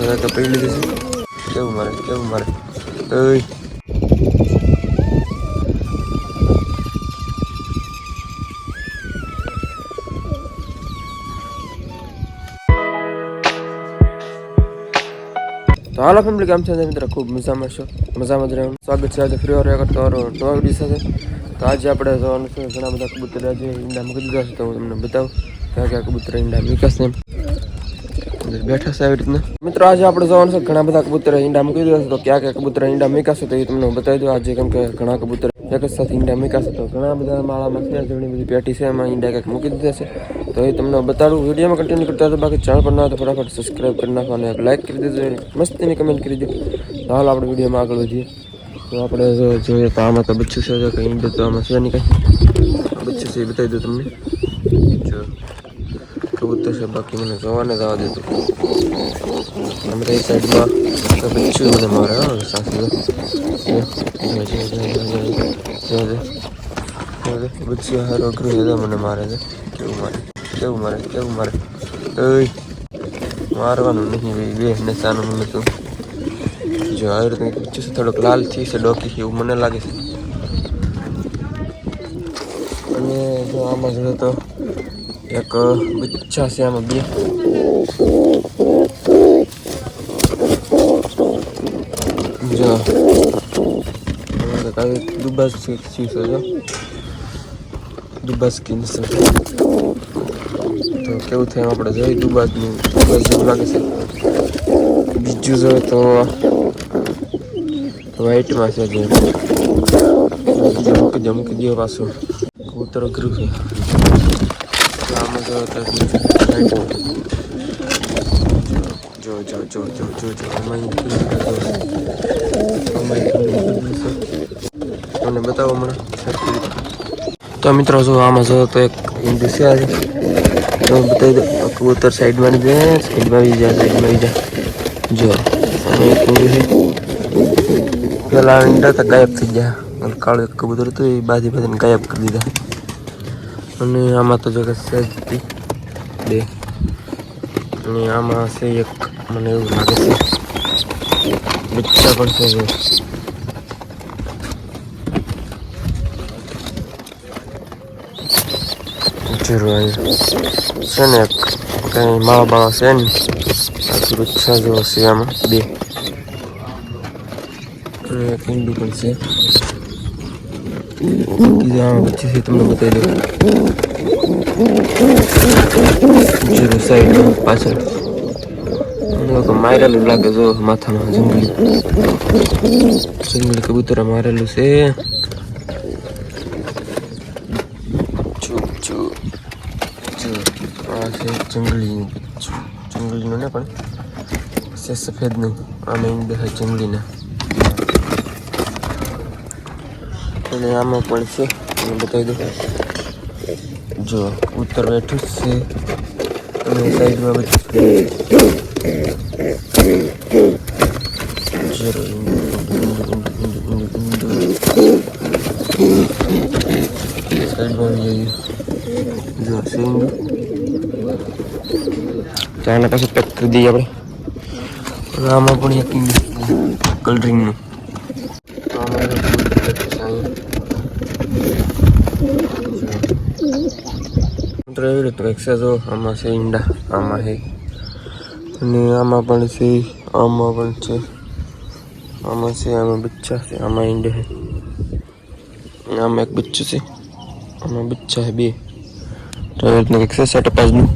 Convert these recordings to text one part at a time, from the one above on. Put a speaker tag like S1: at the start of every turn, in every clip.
S1: હવે તો પડી લીધી છે. કેવું મારે? કેવું મારે? તો હાલો ફેમિલી કેમ છે? મિત્ર, ખૂબ મજામાં છો? મજામાં જ રહેવાનું સ્વાગત છે આજે ફ્રી વાર કરતો તમારો નવા વીડિયો સાથે. તો આજે આપણે જોવાનું છે ઘણા બધા કબૂતર આજે ઈંડા મૂકી દીધા છે, તો હું તમને બતાવું. ક્યાં ક્યાં કબૂતર ઈંડા વિકાસ અંદર બેઠા છે આવી રીતના. મિત્રો, આજે આપણે જવાનું છે ઘણા બધા કબૂતર ઈંડા મૂકી દીધા તો ક્યાં ક્યાં કબૂતર ઈંડા મૂક્યા છે તો એ તમને બતાવી દઉં. આજે કેમ કે ઘણા કબૂતર એક જ સાથે ઈંડા મૂક્યા છે. તો ઘણા બધા માળામાં છે, ઘણી બધી પેટી છે, એમાં ઈંડા ક્યાંક મૂકી દીધા છે. તો એ તમને બતાડું. વિડીયોમાં કન્ટિન્યુ કરતા તો બાકી ચેનલ પર ના તો ફટાફટ સબસ્ક્રાઈબ કરી નાખો અને લાઈક કરી દેજો. મસ્તીની કમેન્ટ કરી દેજો. હાલ આપણે વિડીયોમાં આગળ વધીએ. તો આપણે જોઈએ તો આમાં તો બચ્ચું છે કંઈ ઈંડે તો આમાં છે નહીં કંઈ. બચ્ચું છે એ બતાવી દઉં તમને. કબૂતર છે બાકી મને જોવાને જવા દેતું અમે તો એ સાઈડમાં બચ્ચું મને મારે હા સાસુ બચ્ચું હારો અઘરું છે મને મારે છે કેવું મારે કેવું મારે કેવું મારે મારવાનું નહીં ભાઈ બે નશાનું મને તું જો આવી રીતે બચ્ચું છે થોડોક લાલ થઈ છે ડોકી છે એવું મને લાગે છે અને જો આમાં જોઈએ તો એક બચ્ચા છે આમાં બે. જો. જો. દુબાસ સ્કીન છે. તો કેવું થાય આપણે જોઈએ દુબાસનું, દુબાસ જેવું લાગે છે. બીજું જોઈએ તો વ્હાઈટમાં છે જે. મૂકી દો મૂકી દો પાછું. ગ્રુપ છે. આમાં જો જો જો જો જો જો જો આમાં બતાવો હમણાં તો મિત્રો, જો આમાં જો તો એક હિન્દુ છે તો બતાવી દો કબૂતર સાઈડમાં જાય સાઈડમાં બી જાય સાઈડમાં બી જાય જો, અને એક હિન્દુ પેલા અંડા તો ગાયબ થઈ ગયા. કાળું એક કબૂતર હતું, એ બાજુ બાજીને ગાયબ કરી દીધા. અને આમાં તો જો કે સહેજ હતી બે અને આમાં છે એક મને એવું લાગે છે બચ્ચા પણ છે જો જરૂર અહીંયા છે ને એક કંઈ માળા બાળા છે ને બાકી બચ્ચા જેવો છે આમાં બે અને એક ઈંડું પણ છે બીજા છે તમને બતાવી દઉં જરૂર સાઈડ પાછળ મારેલું લાગે જો માથામાં જંગલી જંગલી કબૂતર મારેલું છે જંગલીનું જંગલીનું ને પણ છે સફેદનું આમાં છે જંગલીના અને આમાં પણ છે. તમને બતાવી દઉં. જો કબૂતર બેઠું જ છે. અને સાઈડમાં બચ્ચું Zero undu, undu, undu, undu, undu, undu. Side માં આવી જઈએ. જો સિંગ તો આના પાસે પેક કરી દઈએ આપણે. અને આમાં પણ એક કલરિંગનું તો આમાં એક કબૂતર બેઠું છે અહીંયા. મિત્રો એવી રીતે કંઈક છે જો આમાં છે ઈંડા આમાં છે અને આમાં પણ છે આમાં પણ છે આમાં છે આમાં બચ્ચા છે આમાં ઈંડા છે આમાં એક બચ્ચું છે આમાં બચ્ચા છે બે તો એ રીતનું કંઈક છે સેટઅપ આજનું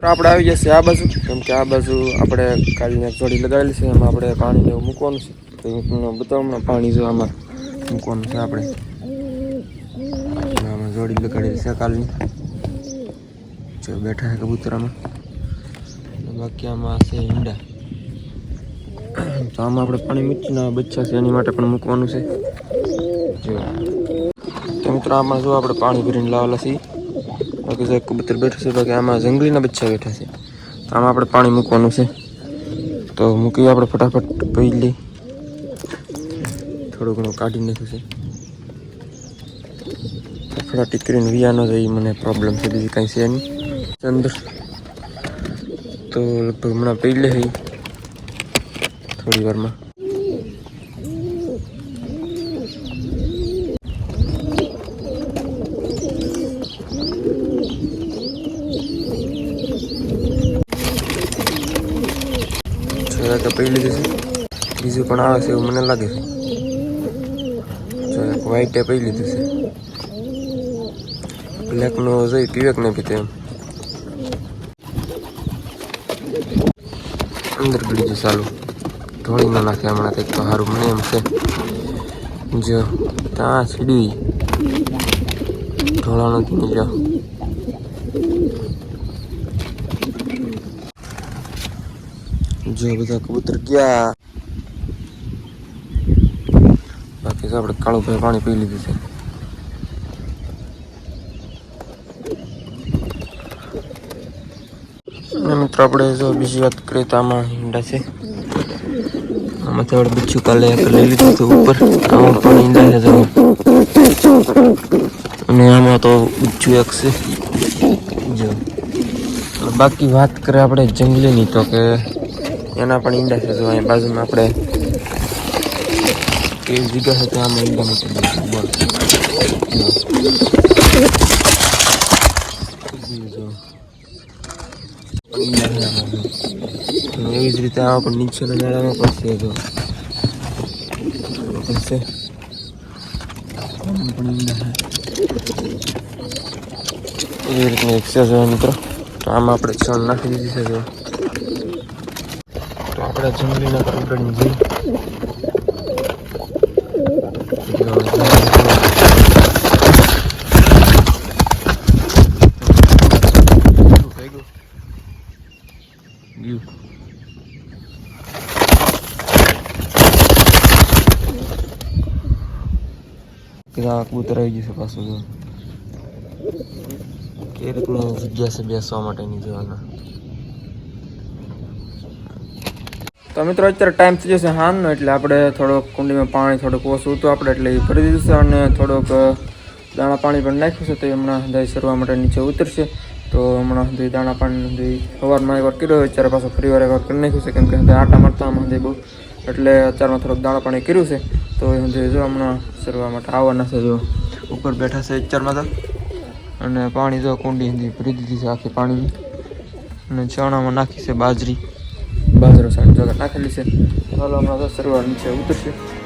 S1: આપણે આવી જશે આ બાજુ કેમ કે આ બાજુ આપણે એક જોડી લગાવેલી છે એમાં આપણે પાણીને એવું મૂકવાનું છે તો તમને બતાવું પાણી જો આમાં મૂકવાનું છે આપણે આમાં જોડી લગાડેલી છે કાલની જો બેઠા છે કબૂતરામાં. બાકી આમાં છે ઈંડા. તો આમાં આપણે પાણી મીઠના બચ્ચા છે, એની માટે પણ મૂકવાનું છે. જો. તો મિત્રો, આમાં જો આપણે પાણી ભરીને લાવેલા છીએ. બાકી જો કબૂતર બેઠો છે, બાકી આમાં જંગલીના બચ્ચા બેઠા છે. તો આમાં આપણે પાણી મૂકવાનું છે. તો મૂકી આપણે ફટાફટ પહેલી થોડું ઘણું કાઢી નાખ્યું છે. થોડા ટીકરીને વિયા ન જાય એ મને પ્રોબ્લેમ છે, બીજી કાંઈ છે નહીં. અંદર. તો લગભગ હમણાં પી લે થોડી વારમાં. પી લીધું છે. બીજું પણ આવે છે એવું મને લાગે છે. વ્હાઈટે પી લીધું છે. બ્લેકનો જોઈ પીવેક નહીં પીતે એમ અંદર ગળી ગયું ચાલુ ઢોળી ન નાખે હમણાં કંઈક તો સારું મને એમ છે જો ત્યાં સીડી ઢોળાનો થી જો જો બધા કબૂતર ગયા બાકી તો આપણે કાળું ભાઈ પાણી પી લીધું છે અને મિત્રો, આપણે જો બીજી વાત કરીએ તો આમાં ઈંડા છે. આમાંથી આપણે બીજું કાલે લઈ લીધું હતું ઉપર. આમાં પણ ઈંડા છે જો અને આમાં તો બીજું એક છે. જો. બાકી વાત કરીએ આપણે જંગલીની તો કે એના પણ ઈંડા છે જો અહીંયા બાજુમાં આપણે જગ્યા છે ત્યાં આમાં ઈંડા મૂકી દઈશું. બોલ જો. જો ઈંડા છે આમાં જો. અને એવી જ રીતે આમાં પણ નીચે દાડામાં પડશે તો છે એવી રીતની એક્સરસાઇઝ હોય મિત્રો તો આમાં આપણે ચણ નાખી દીધી છે તો આપણે જંગલીના પર ઉડાડીને જઈએ જો, શું થઈ ગયું? ગયું. કબૂતર આવી ગયું પાછું જો કે રીતની જગ્યા છે બેસવા માટેની જોવાના તો મિત્રો, અત્યારે ટાઈમ થઈ જશે હાનનો એટલે આપણે થોડોક કુંડીમાં પાણી, થોડુંક ઓછું હતું આપણે, એટલે એ ભરી દીધું અને થોડોક દાણા પાણી પણ નાખ્યું છે, તો હમણાં દહીં સરવા માટે નીચે ઉતરશે. તો હમણાં સુધી દાણા પાણી સવારમાં એકવાર કર્યો અત્યારે પાછો ફરી વાર એકવાર કરી નાખ્યું છે, કેમ કે આટા મારતા બહુ. એટલે અત્યારમાં થોડોક દાણા પાણી કર્યું છે. તો એ હંધે જો હમણાં સરવા માટે આવવાના છે જો ઉપર બેઠા છે ચારમાં તો. અને પાણી જો કુંડી ભરી દીધી છે આખી પાણીની. અને ચણામાં નાખી છે બાજરી. બાજરો સાઈડ જગ્યા નાખેલી છે. ચાલો હમણાં તો શરૂઆત નીચે ઉતરશે.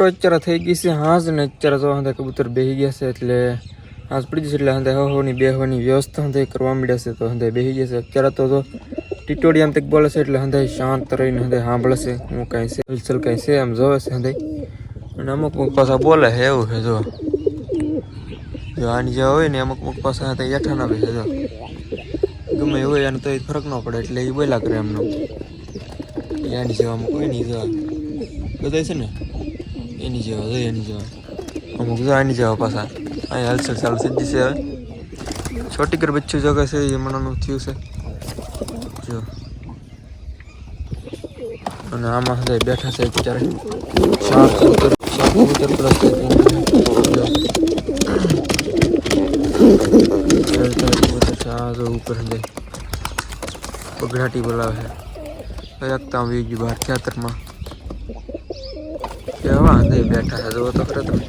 S1: મિત્રો અત્યારે થઈ ગઈ છે હાંસ ને અત્યારે હાંધે કબૂતર બેસી ગયા છે એટલે હાંસ પડી જશે એટલે હાંધે હવાની બેહવાની વ્યવસ્થા હાંધે કરવા માંડ્યા છે તો હાંધે બેસી ગયા છે. અત્યારે તો તો ટીટોડી આમ તક બોલે છે એટલે હાંધે શાંત રહીને હાંધે સાંભળે છે હું કાંઈ છે, હલચલ કાંઈ છે એમ જોવે છે હાંધે અને અમુક અમુક પાછા બોલે છે, એવું છે જો. જો આની જે હોય ને અમુક અમુક પાછા હાથે એઠા ના બેસે જો. ગમે હોય એને તો એ ફરક ન પડે એટલે એ બોલ્યા કરે એમનો. આની જેવા અમુક હોય ને એ બધા છે ને? એની જેવા જો એની જેવા. અમુક જો આની જેવા પાછા. અહીં હલચલ ચાલુ થઈ જશે હવે. છોટી કર બચ્ચું જો કે છે, એ મનાનું થયું છે. જો. અને આમાં બધા બેઠા છે બિચારે શાક કબૂતર શાક કબૂતર પ્લસ છે છે ઉપર છે બગડાટી બોલાવે છે એકતા વીજ બહાર, ખેતરમાં. કેવા અંદર બેઠા છે જો તો ખરે તમે.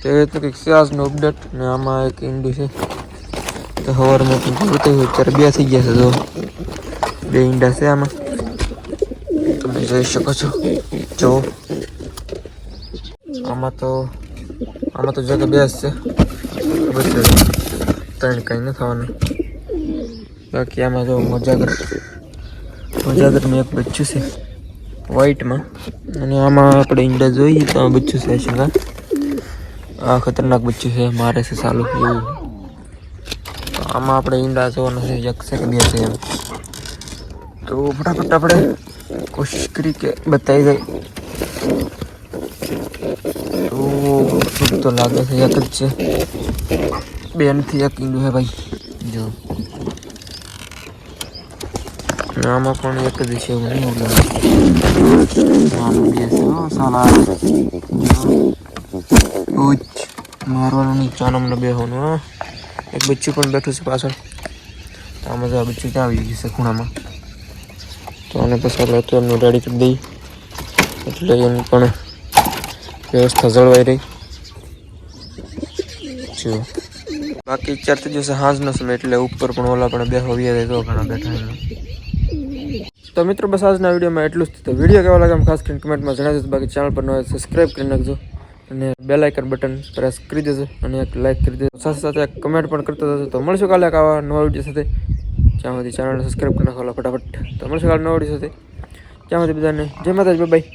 S1: તે તો કંઈક સિયાસનો અપડેટ ને આમાં એક ઈંડું છે. તો સવારમાં પણ બતાવ્યું અત્યારે બે થઈ ગયા છે, જો. બે ઈંડા છે આમાં. તમે જોઈ શકો છો, જો. આમાં તો આમાં તો જો કે બે છે. ત્રણ કંઈ ન થવાનું. બાકી આમાં જો મજાગર મેં એક બચ્ચું છે. વ્હાઈટમાં અને આમાં આપણે ઈંડા જોઈએ તો બચ્ચું છે શંગા આ ખતરનાક બચ્ચું છે, મારે છે સાલું એવું. આમાં આપણે ઈંડા જોવાનું છે, એક છે કે બે છે તો ફટાફટ આપણે કોશિશ કરી કે બતાવી જાય તો તો લાગે છે, એક જ છે. બે એક ઈંડું છે ભાઈ. જો અને આમાં પણ એક જ છે, એવું નહીં લાગે મારવાનું નહીં ચાનમને બેહવાનું એક બચ્ચું પણ બેઠું છે પાછળ. તો આમાં જો આ બચ્ચું ક્યાં આવી ગયું છે, ખૂણામાં? તો આને પછી આપણે એમનું રેડી કરી દઈએ. એટલે એની પણ વ્યવસ્થા જળવાઈ રહી. જો. બાકી ચર્ચ જોશે સાંજનો સમય, એટલે ઉપર પણ ઓલા પણ બેહો હોવીએ તો ઘણા બેઠા તો મિત્રો બસ આજના વિડીયોમાં એટલું જ તો. વીડિયો કેવા લાગે ખાસ કરીને કમેન્ટમાં જણાવજો. બાકી ચેનલ પર ન હોય સબસ્ક્રાઈબ કરી નાખજો. અને બે લાઇકન બટન પ્રેસ કરી દેજો અને એક લાઇક કરી દેજો. સાથે સાથે એક કમેન્ટ પણ કરતા જશો તો મળશું કાલે આવા નવા વીડિયો સાથે. જ્યાં સુધી ચેનલને સબસ્ક્રાઈબ કરી નાખો ફટાફટ. તો મળશું કાલે નવા વીડિયો સાથે. ત્યાં સુધી બધાને જય માતાજી બાય